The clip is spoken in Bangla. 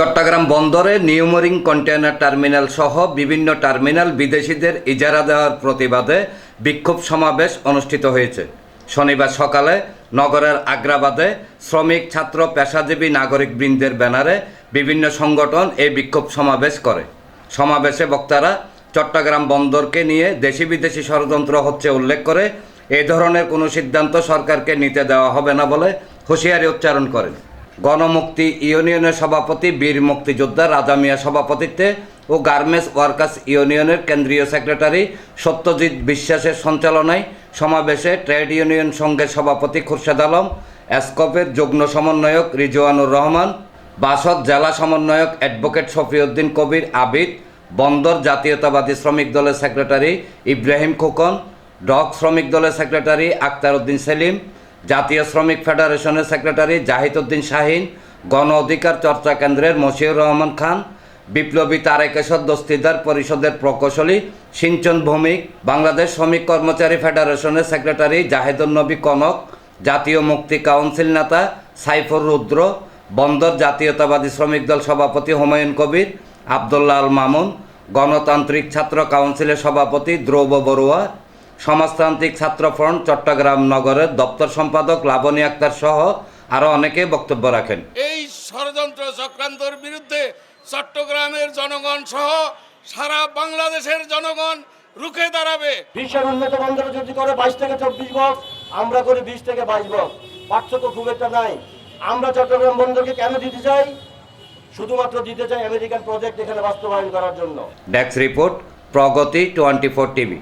চট্টগ্রাম বন্দরে নিউমোরিং কন্টেইনার টার্মিনাল সহ বিভিন্ন টার্মিনাল বিদেশিদের ইজারা দেওয়ার প্রতিবাদে বিক্ষোভ সমাবেশ অনুষ্ঠিত হয়েছে। শনিবার সকালে নগরের আগ্রাবাদে শ্রমিক, ছাত্র, পেশাজীবী নাগরিক বৃন্দের ব্যানারে বিভিন্ন সংগঠন এই বিক্ষোভ সমাবেশ করে। সমাবেশে বক্তারা চট্টগ্রাম বন্দরকে নিয়ে দেশি বিদেশি ষড়যন্ত্র হচ্ছে উল্লেখ করে এই ধরনের কোনো সিদ্ধান্ত সরকারকে নিতে দেওয়া হবে না বলে হুঁশিয়ারি উচ্চারণ করেন। গণমুক্তি ইউনিয়নের সভাপতি, বীর মুক্তিযোদ্ধা রাজা মিয়া সভাপতিত্বে ও গার্মেন্টস ওয়ার্কার্স ইউনিয়নের কেন্দ্রীয় সেক্রেটারি সত্যজিৎ বিশ্বাসের সঞ্চালনায় সমাবেশে ট্রেড ইউনিয়ন সংঘের সভাপতি খুরশেদ আলম, এসকপের যুগ্ম সমন্বয়ক রিজওয়ানুর রহমান, বাসদ জেলা সমন্বয়ক অ্যাডভোকেট শফিউদ্দিন কবির আবিদ, বন্দর জাতীয়তাবাদী শ্রমিক দলের সেক্রেটারি ইব্রাহিম খোকন ডক শ্রমিক দলের সেক্রেটারি আক্তার উদ্দিন সেলিম জাতীয় শ্রমিক ফেডারেশনের সেক্রেটারি জাহিদ উদ্দিন শাহিন, গণ অধিকার চর্চা কেন্দ্রের মশিউর রহমান খান, বিপ্লবী তারেকেশ্বর দস্তিদার পরিষদের প্রকৌশলী সিঞ্চন ভৌমিক, বাংলাদেশ শ্রমিক কর্মচারী ফেডারেশনের সেক্রেটারি জাহেদুল নবী কনক, জাতীয় মুক্তি কাউন্সিল নেতা সাইফুর রুদ্র, বন্দর জাতীয়তাবাদী শ্রমিক দল সভাপতি হুমায়ুন কবির, আবদুল্লাহ আল মামুন, গণতান্ত্রিক ছাত্র কাউন্সিলের সভাপতি দ্রৌব বড়ুয়া সমাজতান্ত্রিক ছাত্র ফ্রন্ট চট্টগ্রাম নগরের দপ্তর সম্পাদক লাবনী আক্তার সহ আরও অনেকে বক্তব্য রাখেন। এই ষড়যন্ত্র চক্রান্তর বিরুদ্ধে চট্টগ্রামের জনগণ সহ সারা বাংলাদেশের জনগণ রুখে দাঁড়াবে। বিশ্বের উন্নত বন্দর যদি করে বাইশ থেকে চব্বিশ বক্স আমরা করি বিশ থেকে বাইশ বক্স পার্থক্য খুব একটা নাই। আমরা চট্টগ্রাম বন্দরকে কেন দিতে চাই? শুধুমাত্র দিতে চাই আমেরিকান প্রজেক্ট এখানে বাস্তবায়ন করার জন্য। Desk report Pragati twenty four TV.